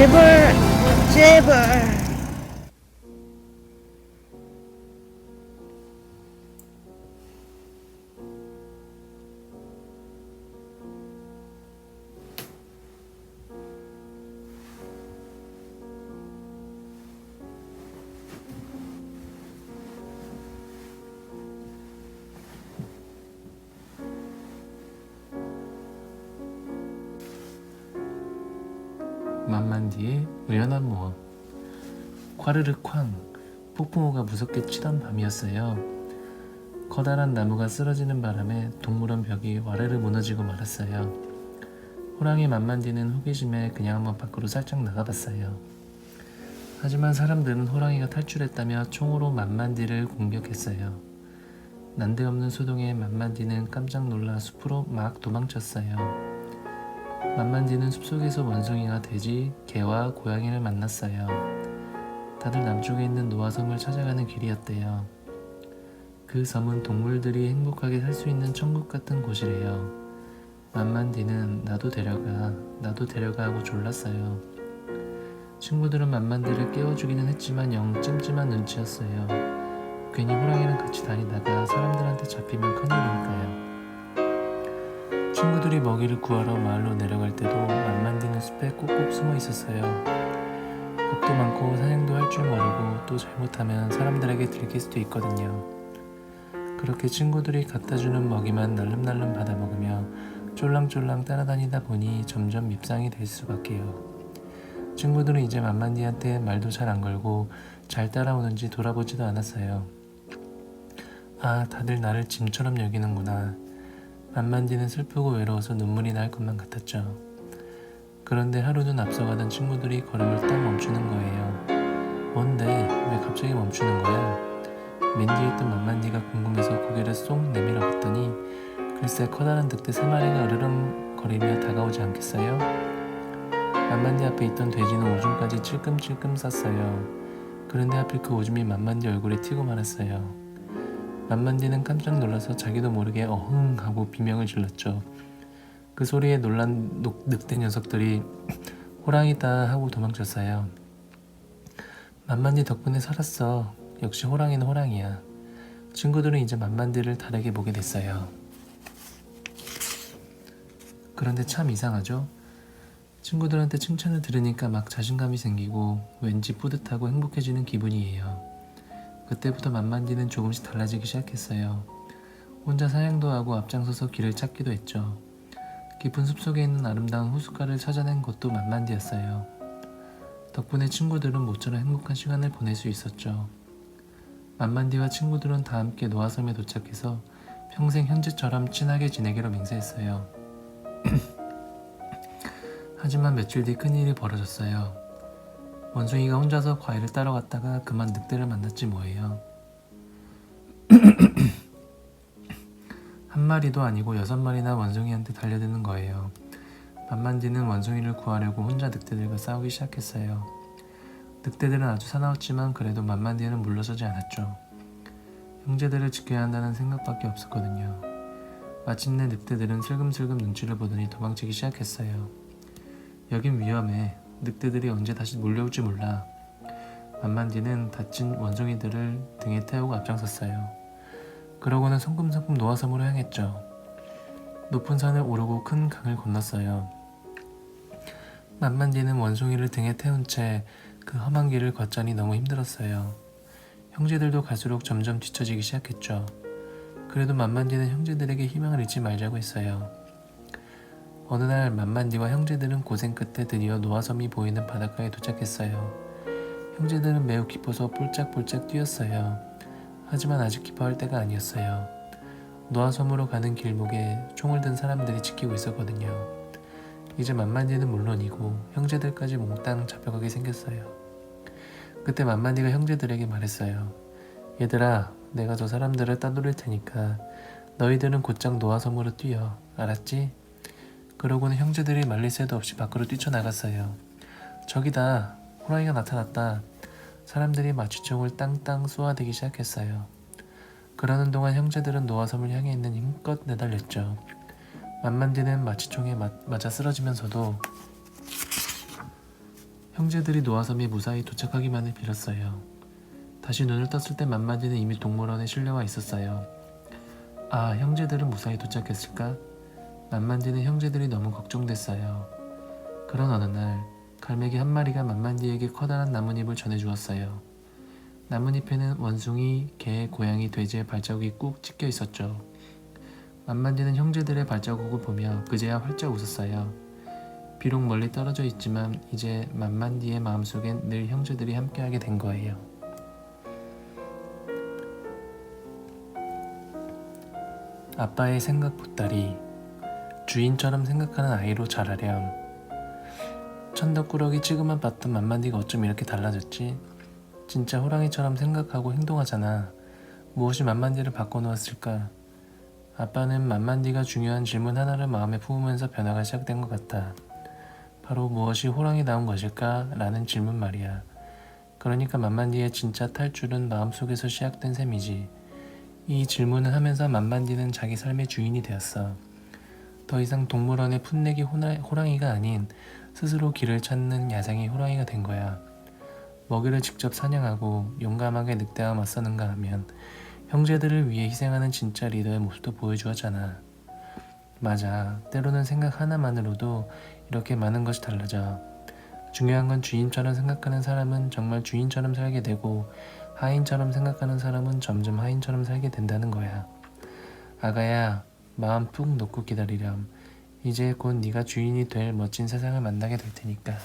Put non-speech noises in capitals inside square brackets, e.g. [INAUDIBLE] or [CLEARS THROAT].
제발, 제발. 만만디의 우연한 모험 콰르르 쾅 폭풍우가 무섭게 치던 밤이었어요. 커다란 나무가 쓰러지는 바람에 동물원 벽이 와르르 무너지고 말았어요. 호랑이 만만디는 호기심에 그냥 한번 밖으로 살짝 나가봤어요. 하지만 사람들은 호랑이가 탈출했다며 총으로 만만디를 공격했어요. 난데없는 소동에 만만디는 깜짝 놀라 숲으로 막 도망쳤어요. 만만디는 숲속에서 원숭이가 돼지, 개와 고양이를 만났어요. 다들 남쪽에 있는 노아섬을 찾아가는 길이었대요. 그 섬은 동물들이 행복하게 살 수 있는 천국 같은 곳이래요. 만만디는 나도 데려가, 나도 데려가 하고 졸랐어요. 친구들은 만만디를 깨워주기는 했지만 영 찜찜한 눈치였어요. 괜히 호랑이랑 같이 다니다가 사람들한테 잡히면 큰일이니까요. 친구들이 먹이를 구하러 마을로 내려갈 때도 만만디는 숲에 꼭꼭 숨어 있었어요. 겁도 많고 사냥도 할 줄 모르고 또 잘못하면 사람들에게 들킬 수도 있거든요. 그렇게 친구들이 갖다 주는 먹이만 날름날름 받아 먹으며 쫄랑쫄랑 따라다니다 보니 점점 밉상이 될 수밖에요. 친구들은 이제 만만디한테 말도 잘 안 걸고 잘 따라오는지 돌아보지도 않았어요. 아, 다들 나를 짐처럼 여기는구나. 만만디는 슬프고 외로워서 눈물이 날 것만 같았죠. 그런데 하루는 앞서가던 친구들이 걸음을 딱 멈추는 거예요. 뭔데? 왜 갑자기 멈추는 거야? 맨 뒤에 있던 만만디가 궁금해서 고개를 쏙 내밀어 봤더니 글쎄 커다란 늑대 세 마리가 으르렁 거리며 다가오지 않겠어요? 만만디 앞에 있던 돼지는 오줌까지 찔끔찔끔 쌌어요. 그런데 하필 그 오줌이 만만디 얼굴에 튀고 말았어요. 만만디는 깜짝 놀라서 자기도 모르게 어흥 하고 비명을 질렀죠. 그 소리에 놀란 녹- 늑대 녀석들이 [CLEARS THROAT] 호랑이다 하고 도망쳤어요. 만만디 덕분에 살았어. 역시 호랑이는 호랑이야. 친구들은 이제 만만디를 다르게 보게 됐어요. 그런데 참 이상하죠? 친구들한테 칭찬을 들으니까 막 자신감이 생기고 왠지 뿌듯하고 행복해지는 기분이에요. 그때부터 만만디는 조금씩 달라지기 시작했어요. 혼자 사냥도 하고 앞장서서 길을 찾기도 했죠. 깊은 숲속에 있는 아름다운 호숫가를 찾아낸 것도 만만디였어요. 덕분에 친구들은 모처럼 행복한 시간을 보낼 수 있었죠. 만만디와 친구들은 다 함께 노아섬에 도착해서 평생 현재처럼 친하게 지내기로 맹세했어요. [CLEARS THROAT] 하지만 며칠 뒤 큰일이 벌어졌어요. 원숭이가 혼자서 과일을 따러 갔다가 그만 늑대를 만났지 뭐예요. [CLEARS THROAT] 한 마리도 아니고 여섯 마리나 원숭이한테 달려드는 거예요. 만만디는 원숭이를 구하려고 혼자 늑대들과 싸우기 시작했어요. 늑대들은 아주 사나웠지만 그래도 만만디는 물러서지 않았죠. 형제들을 지켜야 한다는 생각밖에 없었거든요. 마침내 늑대들은 슬금슬금 눈치를 보더니 도망치기 시작했어요. 여긴 위험해. 늑대들이 언제 다시 몰려올지 몰라. 만만디는 다친 원숭이들을 등에 태우고 앞장섰어요. 그러고는 성큼성큼 노아섬으로 향했죠. 높은 산을 오르고 큰 강을 건넜어요. 만만디는 원숭이를 등에 태운 채 그 험한 길을 걷자니 너무 힘들었어요. 형제들도 갈수록 점점 뒤처지기 시작했죠. 그래도 만만디는 형제들에게 희망을 잃지 말자고 했어요. 어느 날 만만디와 형제들은 고생 끝에 드디어 노아섬이 보이는 바닷가에 도착했어요. 형제들은 매우 기뻐서 폴짝폴짝 뛰었어요. 하지만 아직 기뻐할 때가 아니었어요. 노아섬으로 가는 길목에 총을 든 사람들이 지키고 있었거든요. 이제 만만디는 물론이고 형제들까지 몽땅 잡혀가게 생겼어요. 그때 만만디가 형제들에게 말했어요. 얘들아, 내가 저 사람들을 따돌릴 테니까 너희들은 곧장 노아섬으로 뛰어. 알았지? 그러고는 형제들이 말릴 새도 없이 밖으로 뛰쳐나갔어요. 저기다, 호랑이가 나타났다. 사람들이 마취총을 땅땅 쏘아대기 시작했어요. 그러는 동안 형제들은 노아섬을 향해 있는 힘껏 내달렸죠. 만만디는 마취총에 맞, 맞아 쓰러지면서도 형제들이 노아섬에 무사히 도착하기만을 빌었어요. 다시 눈을 떴을 때 만만디는 이미 동물원에 실려와 있었어요. 아, 형제들은 무사히 도착했을까? 만만디는 형제들이 너무 걱정됐어요. 그런 어느 날 갈매기 한 마리가 만만디에게 커다란 나뭇잎을 전해주었어요. 나뭇잎에는 원숭이, 개, 고양이, 돼지의 발자국이 꾹 찍혀 있었죠. 만만디는 형제들의 발자국을 보며 그제야 활짝 웃었어요. 비록 멀리 떨어져 있지만 이제 만만디의 마음속엔 늘 형제들이 함께하게 된 거예요. 아빠의 생각 보따리 주인처럼 생각하는 아이로 자라렴 천덕꾸러기 취급만 받던 만만디가 어쩜 이렇게 달라졌지? 진짜 호랑이처럼 생각하고 행동하잖아. 무엇이 만만디를 바꿔놓았을까? 아빠는 만만디가 중요한 질문 하나를 마음에 품으면서 변화가 시작된 것 같아. 바로 무엇이 호랑이다운 것일까? 라는 질문 말이야. 그러니까 만만디의 진짜 탈출은 마음속에서 시작된 셈이지. 이 질문을 하면서 만만디는 자기 삶의 주인이 되었어. 더 이상 동물원의 풋내기 호랑이가 아닌 스스로 길을 찾는 야생의 호랑이가 된 거야. 먹이를 직접 사냥하고 용감하게 늑대와 맞서는가 하면 형제들을 위해 희생하는 진짜 리더의 모습도 보여주었잖아. 맞아. 때로는 생각 하나만으로도 이렇게 많은 것이 달라져. 중요한 건 주인처럼 생각하는 사람은 정말 주인처럼 살게 되고 하인처럼 생각하는 사람은 점점 하인처럼 살게 된다는 거야. 아가야, 마음 푹 놓고 기다리렴. 이제 곧 네가 주인이 될 멋진 세상을 만나게 될 테니까.